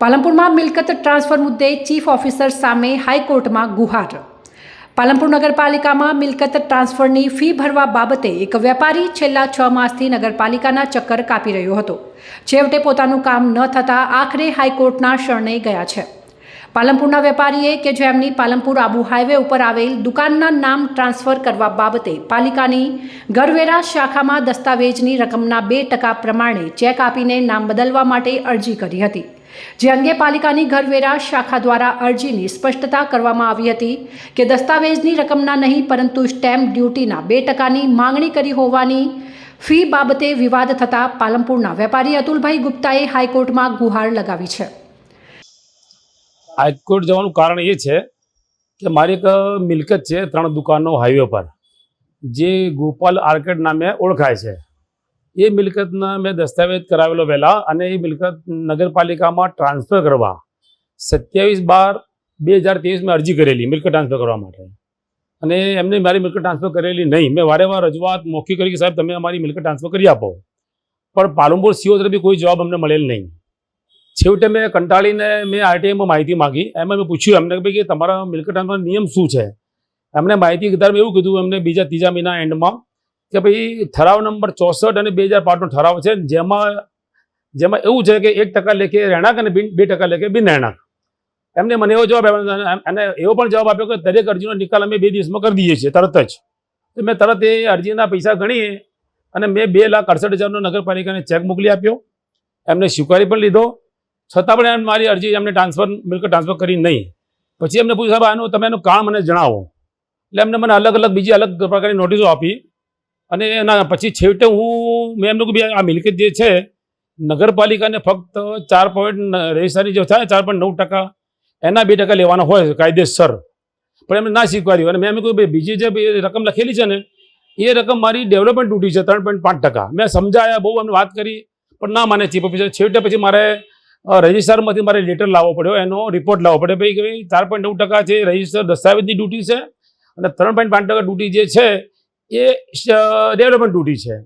પાલનપુરમાં મિલકત ટ્રાન્સફર મુદ્દે chief officer સામે હાઈકોર્ટમાં ગુહાર. પાલનપુર નગરપાલિકામાં મિલકત ટ્રાન્સફરની ફી ભરવા બાબતે એક વેપારી છેલ્લા છ માસથી નગરપાલિકાના ચક્કર કાપી રહ્યો હતો. છેવટે પોતાનું કામ ન થતાં આખરે હાઈકોર્ટના શરણે ગયા છે. પાલનપુરના વેપારીએ કે જેમની પાલનપુર આબુ હાઈવે ઉપર આવેલ દુકાનના નામ ટ્રાન્સફર કરવા બાબતે પાલિકાની ગરવેરા શાખામાં દસ્તાવેજની રકમના બે ટકા પ્રમાણે ચેક આપીને નામ બદલવા માટે અરજી કરી હતી. જે અંગે પાલિકાની ઘરવેરા શાખા દ્વારા અરજીની સ્પષ્ટતા કરવામાં આવી હતી કે દસ્તાવેજની રકમના નહીં, પરંતુ સ્ટેમ્પ ડ્યુટીના બે ટકાની માંગણી કરી હોવાની ફી બાબતે વિવાદ થતાં પાલનપુરના વેપારી અતુલભાઈ ગુપ્તાએ હાઈકોર્ટમાં ગુહાર લગાવી છે. હાઈકોર્ટ જવાનું કારણ એ છે કે મારી એક મિલકત છે ત્રણ દુકાનો હાઈવે પર, જે ગોપાલ આર્કેડ નામે ઓળખાય છે. એ મિલકતના મેં દસ્તાવેજ કરાવેલો પહેલાં અને એ મિલકત નગરપાલિકામાં ટ્રાન્સફર કરવા સત્યાવીસ બાર બે હજાર ત્રેવીસમાં અરજી કરેલી મિલકત ટ્રાન્સફર કરવા માટે. અને એમને મારી મિલકત ટ્રાન્સફર કરેલી નહીં. મેં વારે વાર રજૂઆત મોખી કરી કે સાહેબ, તમે અમારી મિલકત ટ્રાન્સફર કરી આપો. પણ પાલનપુર સીઓ તરફથી કોઈ જવાબ અમને મળેલ નહીં. છેવટે મેં કંટાળીને મેં આરટીઆઈમાં માહિતી માંગી. એમાં મેં પૂછ્યું એમને કે ભાઈ તમારા મિલકત નિયમ શું છે? એમને માહિતી કીધા એવું કીધું એમને બીજા ત્રીજા મહિના એન્ડમાં કે ભાઈ ઠરાવ નંબર ચોસઠ અને બે હજાર પાંચનો ઠરાવ છે, જેમાં જેમાં એવું છે કે એક ટકા લેખે રહેણાંક અને બિન- બે ટકા લેખે બિન રહેણાંક. એમને મને એવો જવાબ આપ્યો અને એવો પણ જવાબ આપ્યો કે દરેક અરજીનો નિકાલ અમે બે દિવસમાં કરી દઈએ છીએ, તરત જ. તો મેં તરત એ અરજીના પૈસા ગણી અને મેં બે લાખ અડસઠ હજારનો નગરપાલિકાને ચેક મોકલી આપ્યો. એમને સ્વીકારી પણ લીધો. છતાં પણ એમ મારી અરજી એમને ટ્રાન્સફર મિલકત ટ્રાન્સફર કરી નહીં. પછી એમને પૂછ્યું, સાહેબ, આનું તમે એનું કામ મને જણાવો. એટલે એમને મને અલગ અલગ બીજી અલગ પ્રકારની નોટિસો આપી. અને એના પછી છેવટે હું, મેં એમનું કહ્યું આ મિલકત જે છે, નગરપાલિકાને ફક્ત ચાર પોઈન્ટ રજિસ્ટ્રારી જે થાય, ચાર પોઈન્ટ નવ ટકા એના બે ટકા લેવાના હોય કાયદેસર. પણ એમને ના સ્વીકાર્યું. અને મેં એમ કહ્યું, ભાઈ, બીજી જે રકમ લખેલી છે ને, એ રકમ મારી ડેવલપમેન્ટ ડ્યુટી છે, ત્રણ પોઈન્ટ પાંચ ટકા. મેં સમજાયા, બહુ એમને વાત કરી, પણ ના માને ચીફ ઓફિસર છેવટે પછી મારે રજિસ્ટરમાંથી મારે લેટર લાવવો પડ્યો, એનો રિપોર્ટ લાવવો પડે ભાઈ કે ચાર પોઈન્ટ નવ ટકા છે રજિસ્ટર દસ્તાવેજની ડ્યુટી છે અને ત્રણ પોઈન્ટ પાંચ ટકા ડ્યુટી જે છે એ ડેવલપમેન્ટ ડ્યુટી છે.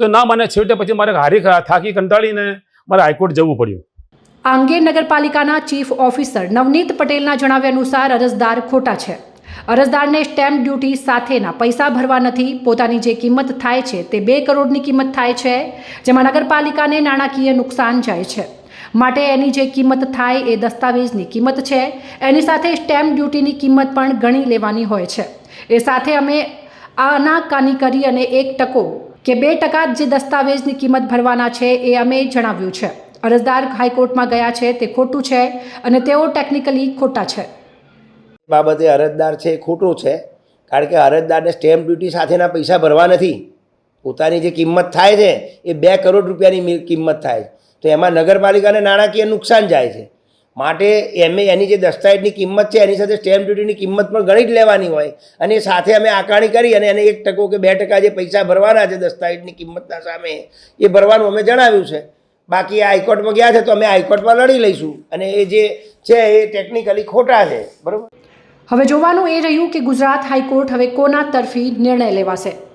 તો ના મને છેવટે પછી મારે હારી થાકી કંટાળીને મારે હાઈકોર્ટ જવું પડ્યું. આ નગરપાલિકાના ચીફ ઓફિસર નવનીત પટેલના જણાવ્યા અનુસાર અરજદાર ખોટા છે. અરજદારને સ્ટેમ્પ ડ્યુટી સાથેના પૈસા ભરવા નથી, પોતાની જે કિંમત થાય છે તે બે કરોડની કિંમત થાય છે, જેમાં નગરપાલિકાને નાણાકીય નુકસાન જાય છે. માટે એની જે કિંમત થાય એ દસ્તાવેજની કિંમત છે. એની સાથે સ્ટેમ્પ ડ્યુટીની કિંમત પણ ગણી લેવાની હોય છે. એ સાથે અમે આનાકાની કરી અને એક ટકો કે બે ટકા જે દસ્તાવેજની કિંમત ભરવાના છે એ અમે જણાવ્યું છે. અરજદાર હાઈકોર્ટમાં ગયા છે, તે ખોટું છે અને તેઓ ટેકનિકલી ખોટા છે. બાબતે અરજદાર છે એ ખોટું છે, કારણ કે અરજદારને સ્ટેમ્પ ડ્યુટી સાથેના પૈસા ભરવા નથી. પોતાની જે કિંમત થાય છે, એ બે કરોડ રૂપિયાની કિંમત થાય છે. તો એમાં નગરપાલિકાને નાણાકીય નુકસાન જાય છે. માટે એમે એની જે દસ્તાવેજની કિંમત છે, એની સાથે સ્ટેમ્પ ડ્યુટીની કિંમત પણ ગણી જ લેવાની હોય. અને સાથે અમે આકારણી કરી અને એને એક ટકો કે બે ટકા જે પૈસા ભરવાના છે દસ્તાવેજની કિંમતના સામે, એ ભરવાનું અમે જણાવ્યું છે. બાકી હાઈકોર્ટમાં ગયા છે તો અમે હાઈકોર્ટમાં લડી લઈશું. અને એ જે છે એ ટેકનિકલી ખોટા છે. બરાબર? હવે જોવાનું એ રહ્યું કે ગુજરાત હાઈકોર્ટ હવે કોના તરફી નિર્ણય લેવાશે.